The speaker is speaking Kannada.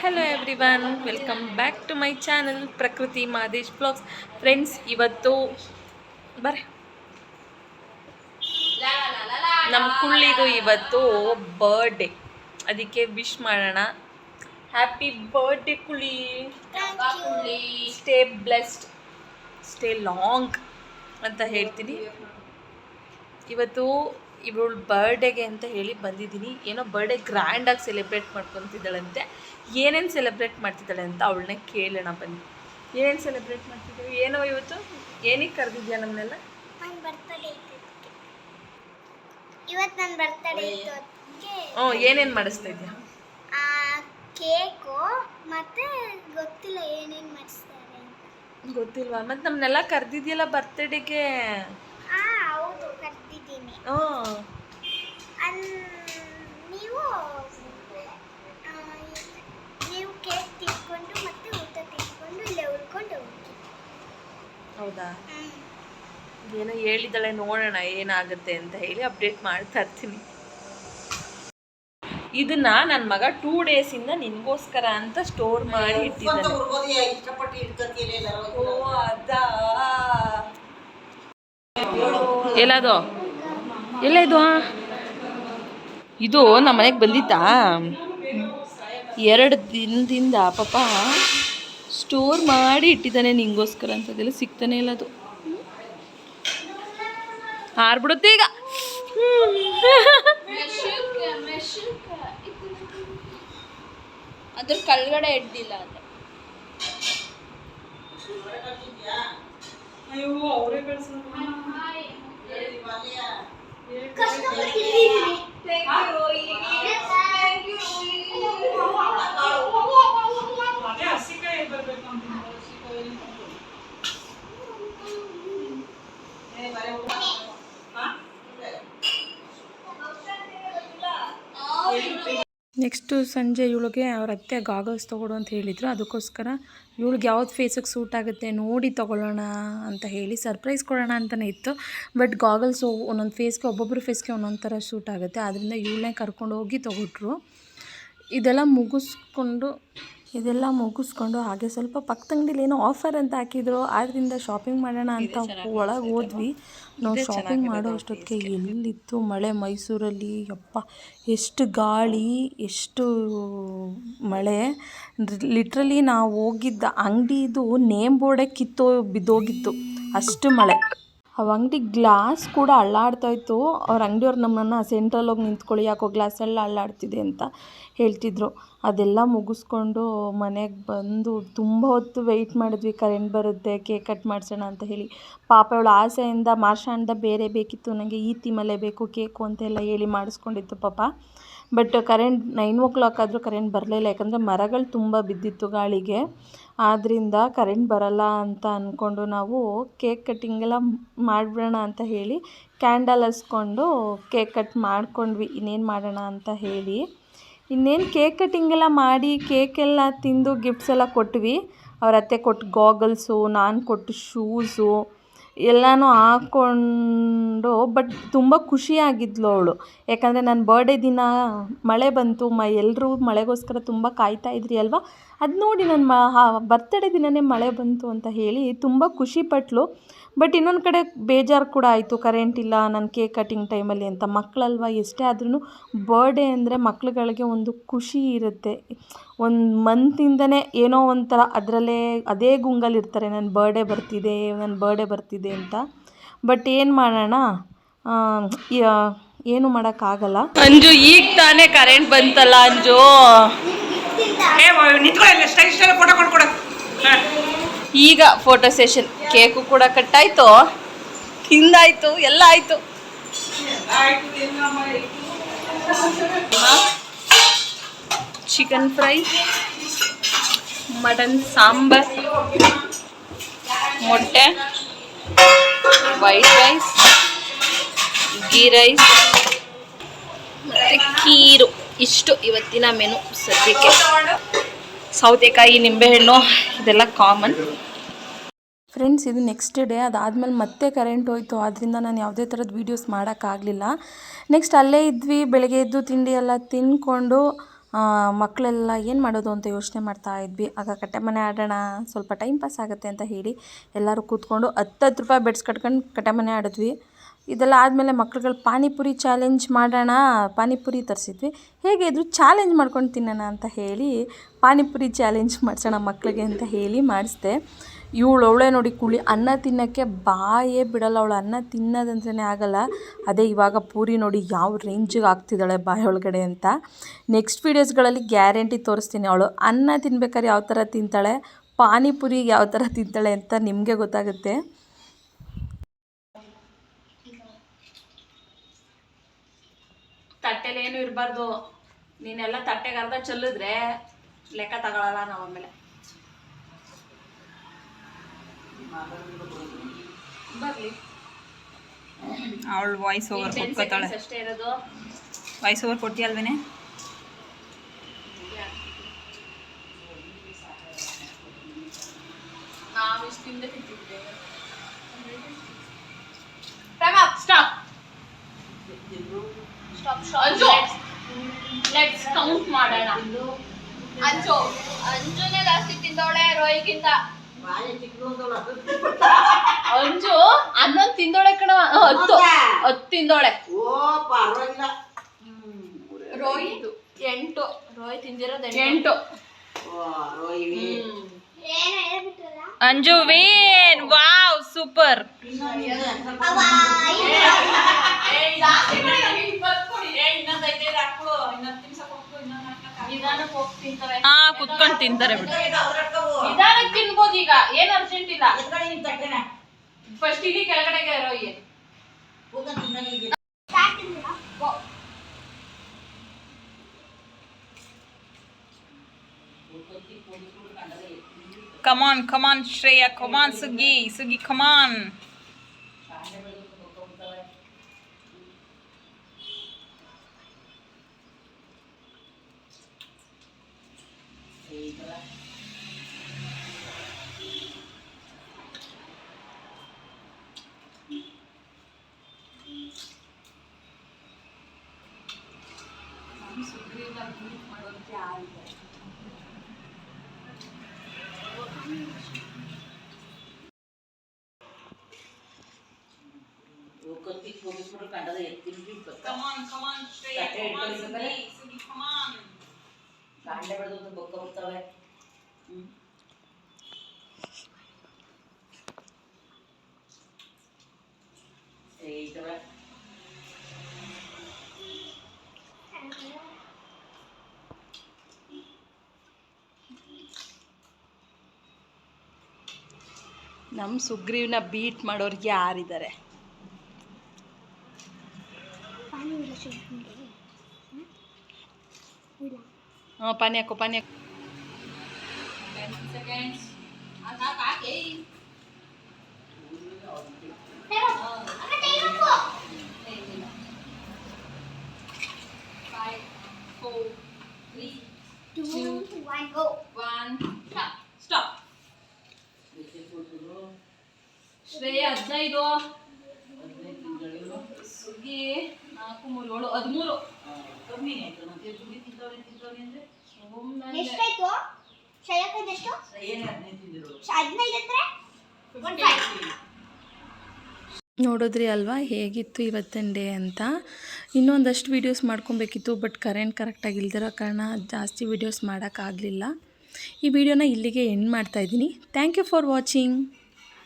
Hello everyone welcome back to my channel Prakruthi Madesh blogs friends ಇವತ್ತು ಬರ್ರಿ ನಮ್ಮ ಕುಳ್ಳಿದು ಇವತ್ತು ಬರ್ಡೇ ಅದಕ್ಕೆ ವಿಶ್ ಮಾಡೋಣ. ಹ್ಯಾಪಿ ಬರ್ಡೇ ಕುಳಿ ಸ್ಟೇ ಬ್ಲೆಸ್ಡ್ ಸ್ಟೇ ಲಾಂಗ್ ಅಂತ ಹೇಳ್ತೀನಿ. ಇವತ್ತು ಇವಳು ಬರ್ಡೇಗೆ ಅಂತ ಹೇಳಿ ಬಂದಿದ್ದೀನಿ. ಏನೋ ಬರ್ಡೇ ಗ್ರ್ಯಾಂಡಾಗಿ ಸೆಲೆಬ್ರೇಟ್ ಮಾಡ್ಕೊತಿದ್ದಾಳಂತೆ. ಏನೇನು ಸೆಲೆಬ್ರೇಟ್ ಮಾಡ್ತಿದ್ದಾಳೆ ಅಂತ ಅವಳನ್ನ ಕೇಳೋಣ ಬನ್ನಿ. ಏನೇನು ಸೆಲೆಬ್ರೇಟ್ ಮಾಡ್ತಿದ್ದೀವಿ? ಏನೋ ಇವತ್ತು? ಏನಕ್ಕೆ ಕರೆದಿದ್ಯಾ ನಮ್ಮನ್ನೆಲ್ಲ ನನ್ನ ಬರ್ತಡೇ ಇವತ್ತು ನನ್ನ ಬರ್ತಡೇ ಇತ್ತು ಹ್ಞೂ ಏನೇನು ಮಾಡಿಸ್ತಾ ಇದೆಯಾ? ಕೇಕು ಮತ್ತೆ ಗೊತ್ತಿಲ್ಲ ಏನೇನು ಮಾಡಿಸ್ತಾರೆ ಅಂತ. ಗೊತ್ತಿಲ್ವಾ? ಮತ್ತೆ ನಮ್ಮನ್ನೆಲ್ಲ ಕರೆದಿದ್ಯಲ್ಲ ಬರ್ತ್ಡೇಗೆ ಹಾಂ ಹೌದು ಕರೆದಿದ್ದೀನಿ. ಹ್ಞೂ ನೀವು? ಹೌದಾ? ಏನೋ ಹೇಳಿದ್ದಾಳೆ ನೋಡೋಣ ಏನಾಗುತ್ತೆ ಅಂತ ಹೇಳಿ ಅಪ್ಡೇಟ್ ಮಾಡ್ತಾ ಇರ್ತೀನಿ. ಇದನ್ನ ನನ್ನ ಮಗ ಟೂ ಡೇಸಿಂದ ನಿನ್ಗೋಸ್ಕರ ಅಂತ ಸ್ಟೋರ್ ಮಾಡಿ ಇಟ್ಟಿದ್ದಾನೆ. ಎಲ್ಲದು? ಎಲ್ಲ ಇದು ಇದು ನಮ್ಮ ಮನೆಗೆ ಬಂದಿತ್ತಾ? ಎರಡು ದಿನದಿಂದ ಪಾಪ ಸ್ಟೋರ್ ಮಾಡಿ ಇಟ್ಟಿದ್ದಾನೆ ನಿಂಗೋಸ್ಕರ ಅಂತದೆಲ್ಲ ಸಿಗ್ತಾನೆ ಇಲ್ಲ ಅದು. ಹಾರ್ಬಿಡುತ್ತೆ ಈಗ. ಅದ್ರ ಕೆಳಗಡೆ ಅವರೇ ಅದು ನೆಕ್ಸ್ಟು ಸಂಜೆ ಇವಳಿಗೆ ಅವ್ರ ಅತ್ತೆ ಗಾಗಲ್ಸ್ ತೊಗೊಡು ಅಂತ ಹೇಳಿದರು. ಅದಕ್ಕೋಸ್ಕರ ಇವಳಿಗೆ ಯಾವ್ದು ಫೇಸಿಗೆ ಸೂಟ್ ಆಗುತ್ತೆ ನೋಡಿ ತೊಗೊಳ್ಳೋಣ ಅಂತ ಹೇಳಿ ಸರ್ಪ್ರೈಸ್ ಕೊಡೋಣ ಅಂತಲೇ ಇತ್ತು. ಬಟ್ ಗಾಗಲ್ಸ್ ಒಂದೊಂದು ಫೇಸ್ಗೆ ಒಬ್ಬೊಬ್ಬರು ಫೇಸ್ಗೆ ಒಂದೊಂದು ಥರ ಸೂಟ್ ಆಗುತ್ತೆ. ಆದ್ದರಿಂದ ಇವಳನ್ನೇ ಕರ್ಕೊಂಡು ಹೋಗಿ ತೊಗೊಟ್ರು. ಇದೆಲ್ಲ ಮುಗಿಸ್ಕೊಂಡು ಇದೆಲ್ಲ ಮುಗಿಸ್ಕೊಂಡು ಹಾಗೆ ಸ್ವಲ್ಪ ಪಕ್ಕದಂಗಡಿಲಿ ಏನೋ ಆಫರ್ ಅಂತ ಹಾಕಿದ್ರು. ಆದ್ರಿಂದ ಶಾಪಿಂಗ್ ಮಾಡೋಣ ಅಂತ ಒಳಗೆ ಹೋದ್ವಿ. ನಾವು ಶಾಪಿಂಗ್ ಮಾಡೋ ಅಷ್ಟೊತ್ತಿಗೆ ಎಲ್ಲಿತ್ತು? ಮಳೆ ಮೈಸೂರಲ್ಲಿ. ಯಪ್ಪ ಎಷ್ಟು ಗಾಳಿ ಎಷ್ಟು ಮಳೆ. ಲಿಟ್ರಲಿ ನಾವು ಹೋಗಿದ್ದ ಅಂಗಡಿದು ನೇಮ್ ಬೋರ್ಡೇ ಕಿತ್ತೋ ಬಿದ್ದೋಗಿತ್ತು. ಅಷ್ಟು ಮಳೆ. ಅವ ಅಂಗಡಿ ಗ್ಲಾಸ್ ಕೂಡ ಅಳ್ಳಾಡ್ತಾ ಇತ್ತು. ಅವ್ರ ಅಂಗಡಿಯವ್ರು ನಮ್ಮನ್ನು ಸೆಂಟ್ರಲ್ಲಿ ಹೋಗಿ ನಿಂತ್ಕೊಳ್ಳಿ, ಯಾಕೋ ಗ್ಲಾಸ್ ಎಲ್ಲ ಅಳ್ಳಾಡ್ತಿದೆ ಅಂತ ಹೇಳ್ತಿದ್ರು. ಅದೆಲ್ಲ ಮುಗಿಸ್ಕೊಂಡು ಮನೆಗೆ ಬಂದು ತುಂಬ ಹೊತ್ತು ವೆಯ್ಟ್ ಮಾಡಿದ್ವಿ. ಕರೆಂಟ್ ಬರುತ್ತೆ ಕೇಕ್ ಕಟ್ ಮಾಡಿಸೋಣ ಅಂತ ಹೇಳಿ. ಪಾಪ ಇವಳು ಆಸೆಯಿಂದ ಮಾರ್ಷಾಂಡ ಬೇರೆ ಬೇಕಿತ್ತು. ನನಗೆ ಈ ಥೀಮಲ್ಲೇ ಬೇಕು ಕೇಕು ಅಂತೆಲ್ಲ ಹೇಳಿ ಮಾಡಿಸ್ಕೊಂಡಿತ್ತು ಪಾಪ. But current nine o'clock ಆದರೂ ಕರೆಂಟ್ ಬರಲಿಲ್ಲ ಯಾಕಂದರೆ ಮರಗಳು ತುಂಬ ಬಿದ್ದಿತ್ತು ಗಾಳಿಗೆ. ಆದ್ದರಿಂದ ಕರೆಂಟ್ ಬರಲ್ಲ ಅಂತ ಅಂದ್ಕೊಂಡು ನಾವು ಕೇಕ್ ಕಟ್ಟಿಂಗೆಲ್ಲ ಮಾಡಿಬಿಡೋಣ ಅಂತ ಹೇಳಿ ಕ್ಯಾಂಡಲ್ ಹಸ್ಕೊಂಡು ಕೇಕ್ ಕಟ್ ಮಾಡ್ಕೊಂಡ್ವಿ. ಇನ್ನೇನು ಮಾಡೋಣ ಅಂತ ಹೇಳಿ. ಇನ್ನೇನು ಕೇಕ್ ಕಟ್ಟಿಂಗೆಲ್ಲ ಮಾಡಿ ಕೇಕೆಲ್ಲ ತಿಂದು ಗಿಫ್ಟ್ಸ್ ಎಲ್ಲ ಕೊಟ್ವಿ. ಅವ್ರ ಅತ್ತೆ ಕೊಟ್ಟು ಗಾಗಲ್ಸು ನಾನು ಕೊಟ್ಟು ಶೂಸು ಎಲ್ಲನೂ ಹಾಕ್ಕೊಂಡು ಬಟ್ ತುಂಬ ಖುಷಿಯಾಗಿದ್ಲು ಅವಳು. ಯಾಕಂದರೆ ನನ್ನ ಬರ್ಡೇ ದಿನ ಮಳೆ ಬಂತು, ಮ ಎಲ್ಲರೂ ಮಳೆಗೋಸ್ಕರ ತುಂಬ ಕಾಯ್ತಾ ಇದ್ರಿ ಅಲ್ವಾ? ಅದು ನೋಡಿ ನನ್ನ ಮ ಬರ್ತಡೇ ದಿನವೇ ಮಳೆ ಬಂತು ಅಂತ ಹೇಳಿ ತುಂಬ ಖುಷಿಪಟ್ಲು ಬಟ್ ಇನ್ನೊಂದು ಕಡೆ ಬೇಜಾರು ಕೂಡ ಆಯಿತು. ಕರೆಂಟ್ ಇಲ್ಲ ನನ್ನ ಕೇಕ್ ಕಟ್ಟಿಂಗ್ ಟೈಮಲ್ಲಿ ಅಂತ. ಮಕ್ಕಳಲ್ವ ಎಷ್ಟೇ ಆದ್ರೂ ಬರ್ಡೇ ಅಂದರೆ ಮಕ್ಳುಗಳಿಗೆ ಒಂದು ಖುಷಿ ಇರುತ್ತೆ. ಒಂದು ಮಂತಿಂದನೇ ಏನೋ ಒಂಥರ ಅದರಲ್ಲೇ ಅದೇ ಗುಂಗಲ್ಲಿರ್ತಾರೆ ನನ್ನ ಬರ್ಡೇ ಬರ್ತಿದೆ ನನ್ನ ಬರ್ಡೇ ಬರ್ತಿದೆ ಅಂತ. ಬಟ್ ಏನು ಮಾಡೋಣ? ಏನು ಮಾಡೋಕ್ಕಾಗಲ್ಲ. ಅಂಜು, ಈಗ ತಾನೇ ಕರೆಂಟ್ ಬಂತಲ್ಲ ಅಂಜು. ಈಗ ಫೋಟೋ ಸೆಷನ್ ಕೇಕು ಕೂಡ ಕಟ್ಟಾಯ್ತು. ತಿಂದಾಯ್ತು ಎಲ್ಲ ಆಯ್ತು. ಚಿಕನ್ ಫ್ರೈ ಮಟನ್ ಸಾಂಬಾರ್ ಮೊಟ್ಟೆ ವೈಟ್ ರೈಸ್ ಗೀ ರೈಸ್ ಮತ್ತು ಕೀರು ಇಷ್ಟು ಇವತ್ತಿನ ಮೆನು ಸದ್ಯಕ್ಕೆ. ಸೌತೆಕಾಯಿ, ನಿಂಬೆಹಣ್ಣು, ಇದೆಲ್ಲ ಕಾಮನ್ ಫ್ರೆಂಡ್ಸ್ ಇದು ನೆಕ್ಸ್ಟ್ ಡೇ ಅದಾದಮೇಲೆ ಮತ್ತೆ ಕರೆಂಟ್ ಹೋಯಿತು. ಆದ್ದರಿಂದ ನಾನು ಯಾವುದೇ ಥರದ ವೀಡಿಯೋಸ್ ಮಾಡೋಕ್ಕಾಗಲಿಲ್ಲ ನೆಕ್ಸ್ಟ್ ಅಲ್ಲೇ ಇದ್ವಿ, ಬೆಳಗ್ಗೆ ಎದ್ದು ತಿಂಡಿ ಎಲ್ಲ ತಿಂದ್ಕೊಂಡು ಮಕ್ಕಳೆಲ್ಲ ಏನು ಮಾಡೋದು ಅಂತ ಯೋಚನೆ ಮಾಡ್ತಾ ಇದ್ವಿ. ಆಗ ಕಟ್ಟೆ ಮನೆ ಆಡೋಣ, ಸ್ವಲ್ಪ ಟೈಮ್ ಪಾಸ್ ಆಗುತ್ತೆ ಅಂತ ಹೇಳಿ ಎಲ್ಲರೂ ಕೂತ್ಕೊಂಡು ಹತ್ತು ಹತ್ತು ರೂಪಾಯಿ ಬೆಡ್ಸ್ ಕಟ್ಕೊಂಡು ಕಟ್ಟೆ ಮನೆ ಆಡಿದ್ವಿ. ಇದೆಲ್ಲ ಆದಮೇಲೆ ಮಕ್ಳುಗಳು ಪಾನಿಪುರಿ ಚಾಲೆಂಜ್ ಮಾಡೋಣ, ಪಾನಿಪುರಿ ತರಿಸಿದ್ವಿ. ಹೇಗೆ ಇದ್ರು ಚಾಲೆಂಜ್ ಮಾಡ್ಕೊಂಡು ತಿನ್ನೋಣ ಅಂತ ಹೇಳಿ ಪಾನಿಪುರಿ ಚಾಲೆಂಜ್ ಮಾಡಿಸೋಣ ಮಕ್ಕಳಿಗೆ ಅಂತ ಹೇಳಿ ಮಾಡಿಸ್ದೆ. ಇವಳು ಅವಳೇ ನೋಡಿ ಕುಳಿ ಅನ್ನ ತಿನ್ನೋಕ್ಕೆ ಬಾಯೇ ಬಿಡಲ್ಲ. ಅವಳು ಅನ್ನ ತಿನ್ನೋದಂತಲೇ ಆಗಲ್ಲ. ಅದೇ ಇವಾಗ ಪೂರಿ ನೋಡಿ ಯಾವ ರೇಂಜಿಗೆ ಆಗ್ತಿದ್ದಾಳೆ ಬಾಯಿ ಒಳಗಡೆ ಅಂತ. ನೆಕ್ಸ್ಟ್ ವೀಡಿಯೋಸ್ಗಳಲ್ಲಿ ಗ್ಯಾರಂಟಿ ತೋರಿಸ್ತೀನಿ. ಅವಳು ಅನ್ನ ತಿನ್ಬೇಕಾದ್ರೆ ಯಾವ ಥರ ತಿಂತಾಳೆ, ಪಾನಿಪುರಿ ಯಾವ ಥರ ತಿಂತಾಳೆ ಅಂತ ನಿಮಗೆ ಗೊತ್ತಾಗುತ್ತೆ. ತಟ್ಟೆಲಿ ಏನು ಇರಬಾರ್ದು. ನೀನೆಲ್ಲ ತಟ್ಟೆಗೆ ಅರ್ಧ ಚೆಲ್ಲಿದ್ರೆ ಲೆಕ್ಕ ತಗೊಳಲ್ಲ ನಾವು ಆಮೇಲೆ. ಬರಲಿ. ಅವಳು ವಾಯ್ಸ್ ಓವರ್ ಕೊಟ್ಕೋತಾಳೆ. ಅಷ್ಟೇ ಇರೋದು. ವಾಯ್ಸ್ ಓವರ್ ಕೊಟ್ಟಿಯಲ್ವೇನೆ ನಾವು ಇಷ್ಟಿಂದ ತಿಂತಿದ್ದೇವೆ ಸ್ಟಾಪ್ ಅಂಜು. ಲೆಟ್ಸ್ ಕೌಂಟ್ ಮಾಡೋಣ. ಅಂಜು ಅಂಜುನೇ ಜಾಸ್ತಿ ತಿಂದವಳೆ ರೋಹಿಗಿಂತ. ಅಂಜು ಹನ್ನೊಂದು ತಿಂದೋಳೆ ಕಣ. ಹತ್ತು. ಹತ್ತು ತಿಂದೋಳೆ ರೋಹಿ ಎಂಟು. ರೋಹಿ ತಿಂದಿರೋದು ಎಂಟು. ಅಂಜು ವೇನ್ ವಾವ್ ಸೂಪರ್ ನಿಧಾನಕ್ಕೆ ಹೋಗಿ ತಿಂತವೆ ಹಾ ಕುತ್ಕೊಂಡು ತಿಂತಾರೆ ಬಿಡು. ನಿಧಾನಕ್ಕೆ ತಿನ್ಬೋದು ಈಗ ಏನ್ ಅರ್ಜೆಂಟ್ ಇಲ್ಲ. ಫಸ್ಟ್ ಇಲ್ಲಿ ಕೆಳಗಡೆಗೆ Rohi come on come on Shreya come on Suggi Suggi come on ಕಮಾನ್ ಕಮಾನ್ ಶ್ರೇಯ ಕಮಾನ್ ಸುಗ್ಗಿ ಸುಗ್ಗಿ ಕಮಾನ್ ನಮ್ಮ ಸುಗ್ರೀವನ ಬೀಟ್ ಮಾಡೋರು ಯಾರಿದ್ದಾರೆ? ಹಾಂ ಪಾನಿ ಹಾಕು ಪಾನಿ one, ಸ್ಟಾಪ್ ಶ್ರೇಯ ಹದಿನೈದು ಸುಗ್ಗಿ ನಾಲ್ಕು ಮೂರು ಏಳು ಹದಿಮೂರು. ಎಷ್ಟಾಯ್ತು? ಶಯಕ್ಕದ ಎಷ್ಟು? ಹದಿನೈದು ಅಂದ್ರೆ? ಒನ್ ಫೈವ್ ನೋಡಿದ್ರಿ ಅಲ್ವಾ ಹೇಗಿತ್ತು ಇವತ್ತಿನ ಡೇ ಅಂತ? ಇನ್ನೊಂದಷ್ಟು ವೀಡಿಯೋಸ್ ಮಾಡ್ಕೊಬೇಕಿತ್ತು ಬಟ್ ಕರೆಂಟ್ ಕರೆಕ್ಟಾಗಿ ಇಲ್ದಿರೋ ಕಾರಣ ಜಾಸ್ತಿ ವೀಡಿಯೋಸ್ ಮಾಡೋಕ್ಕಾಗಲಿಲ್ಲ ಈ ವಿಡಿಯೋನ ಇಲ್ಲಿಗೆ ಎಂಡ್ ಮಾಡ್ತಾಯಿದ್ದೀನಿ ಥ್ಯಾಂಕ್ ಯು ಫಾರ್ ವಾಚಿಂಗ್